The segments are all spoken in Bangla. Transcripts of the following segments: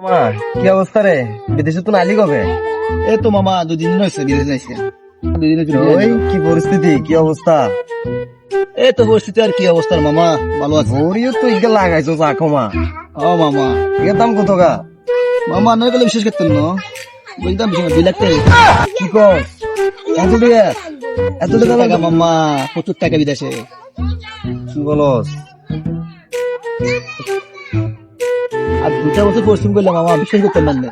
মা কি অবস্থা রে? বিদেশে তো নালি কবে? এই তো মামা দুদিন হয়েছে বিদেশ দুদিন ওই কি পরিস্থিতি কি অবস্থা? এই তো পরিস্থিতি আর কি অবস্থা মামা ভালো আছে। ভরিও তো ইকে লাগাইছো চাখো মা। ও মামা। এর দাম কত গা? মামা নয় গেলে বিশেষ করতেন না। বলতাম বিশেষ দুই লাখ টাকা। কি কর এত টাকা এত টাকা মামা প্রচুর টাকা বিদেশে। কি বলস? আর দুটা বছর পরিশ্রম করলাম মামা বিশ্বাস করতে করতেন না।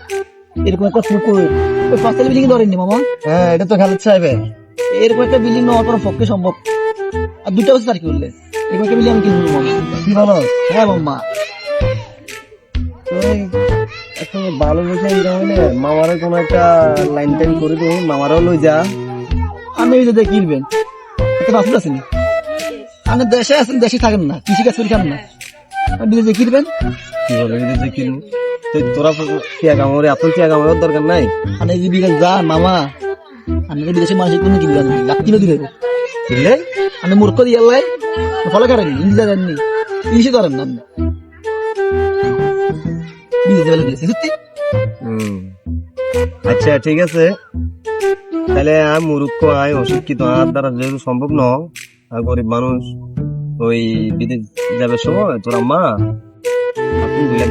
এরকম একটা পুকুর ওই পাঁচতলা বিল্ডিং ধরেননি মামা? হ্যাঁ এটা তো খালিদ সাহেবের। এরকম একটা বিল্ডিং নেওয়া তোমার পক্ষে সম্ভব। আর দুটা বছর আর কি করলে? এরকম একটা বিল্ডিং আমি কিনবো মামা। কি বলস হ্যাঁ মামা এখন ভালো বসে হইলে মামারে কোনো একটা লাইন টাইন করে দিই মামারও লই যা। আমি এই যে কিনবেন একটা নি? আপনি দেশে আছেন দেশে থাকেন না কৃষি কাজ করে খান না? বিদেশে কিনবেন কি বলে বিদেশে কিনবো তোরা টিয়া কামড়ে এত টিয়া কামড়ের দরকার নাই? বিদেশ যান মামা। আপনি বিদেশে মানুষের কোনো কিনবেন লাখ কিলো দিলে। বুঝলে আপনি মূর্খ দিয়ে আল্লাহ ফলো করেন ইংলিশ জানেননি ইংলিশে করেন না বিদেশে বেলা সত্যি? আচ্ছা ঠিক আছে। তাহলে আমি মূর্খ আয় অশিক্ষিত আর দ্বারা যেহেতু সম্ভব ন আর গরিব মানুষ। ওই বিদেশ যাবে সময় তোর মা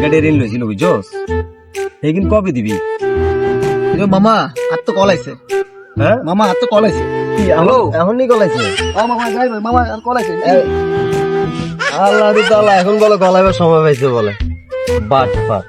গাড়ি ঋণ লইছিল বুঝছস? এই কিন্তু কবে দিবি? মামা আর তো কল আছে হ্যাঁ? মামা আর তো কল আছে কি হ্যালো? এখন নি কল ও মামা যাই মামা আর কল আছে আল্লাহ এখন বলে কল সময় পাইছে বলে। But but.